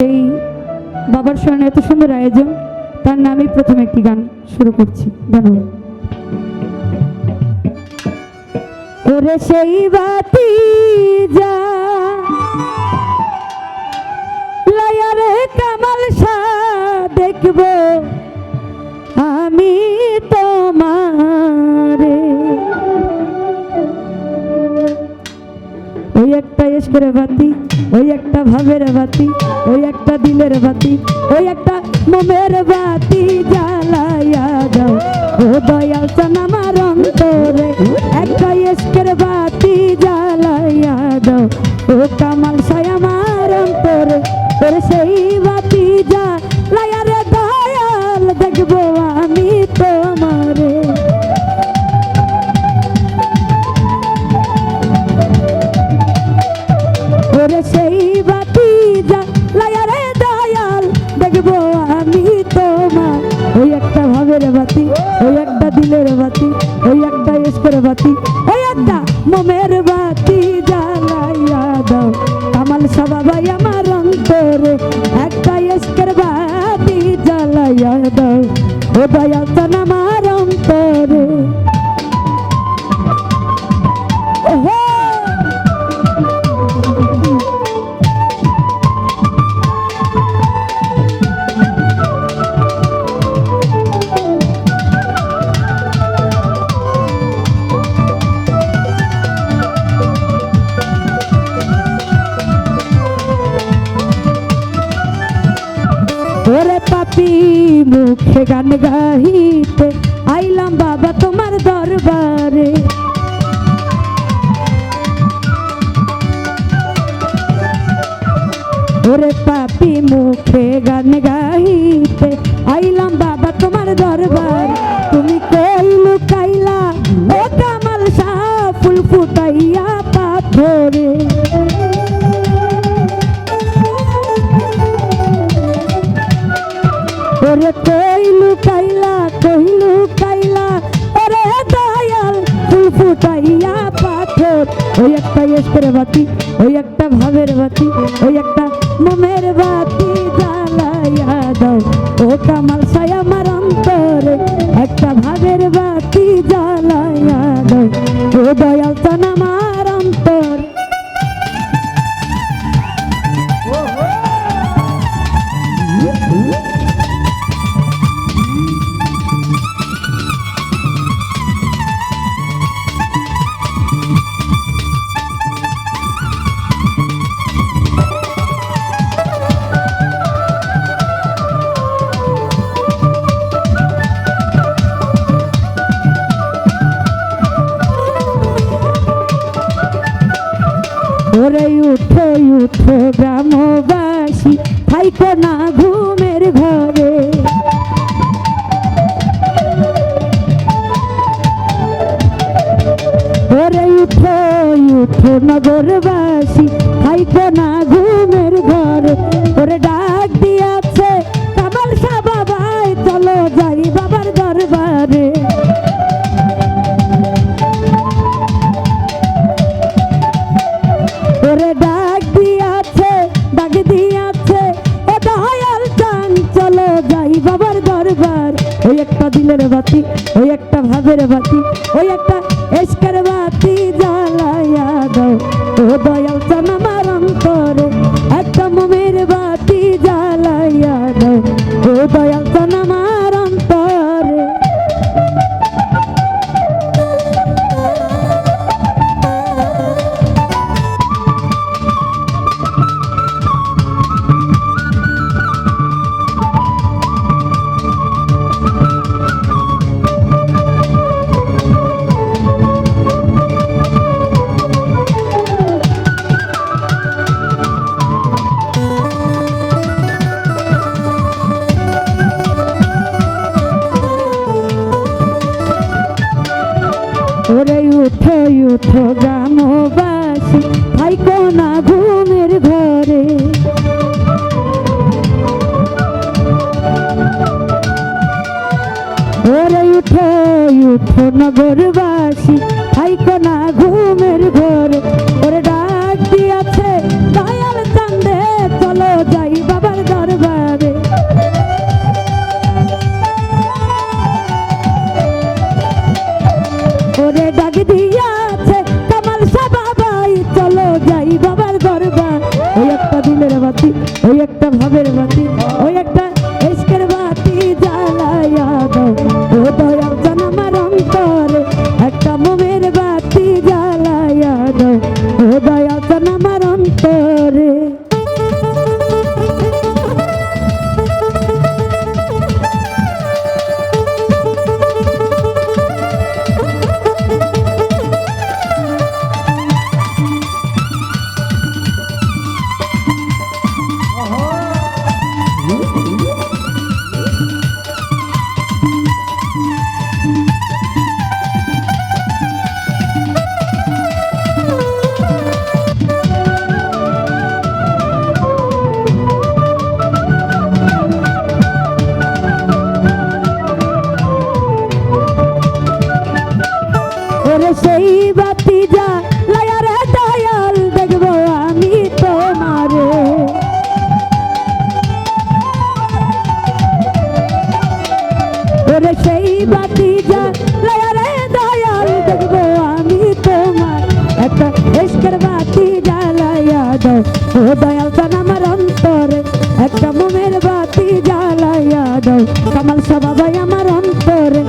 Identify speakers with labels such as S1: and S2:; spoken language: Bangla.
S1: এই বাবার স্মরণে এত সুন্দর আয়োজন, তার নামে প্রথম একটি গান শুরু করছি। ধন্যবাদ। ওরে সেই বাতি যা লায়ারে কামাল শাহ দেখব। ওই একটা এসকের বাতি, ওই একটা ভাবের বাতি, ওই একটা দিলের বাতি, ওই একটা মোমের বাতি জ্বালাইয়া দাও। ও দয়াল আমার অন্তরে, একটা এসকের বাতি জ্বালাইয়া দাও। ও বাতি, ওই একটা দিলের বাতি, ওই একটা ইস্কের বাতি, ওই একটা মোমের বাতি জ্বালাইয়া দাও। কামাল সবাই আমার অন্তরে একটা ইস্কের বাতি জ্বালাইয়া দাও। ও দয়াল পাপি মুখে গান গাহিতে আইলাম বাবা তোমার দরবারে। ওরে পাপি মুখে গান গাহিতে আইলাম বাবা ওই একটা এসকের বাতি, ওই একটা ভাবের বাতি, ওই একটা মোমের বাতি জ্বালাইয়া দাও। ও কামাল সাই আমার অন্তরে একটা ভাবের বাতি জ্বালাইয়া দাও। ও দয়াল তো আমার ওরে উঠো উঠো গ্রামবাসী, থাইকো না ঘুমের ঘরে। ওরে উঠো উঠো নগরবাসী, থাইকো না ঘুমের ঘরে। ওই একটা দিলের বাতি, ওই একটা ভাবের বাতি, ওই একটা এসকের বাতি জ্বালাইয়া দাও। ও দয়াল চান আমার অন্তরে একটা মোমের বাতি জ্বালাইয়া দাও। ব্যর্থ গ্রামবাসী, থাইকো না ঘুমের ঘরে। ভোরে উঠো উঠো নগরবাসী, থাইকো না ঘুমের ঘরে। ওরে ডাক দিয়াছে, দয়াল চান্দে, চলো যাই বাবার দরবারে। ওরে ডাক দিয়ে একটা ও দয়াল তান আমার অন্তরে একটা মোমের বাতি জ্বালাইয়া দাও। কামাল সবাই আমার অন্তরে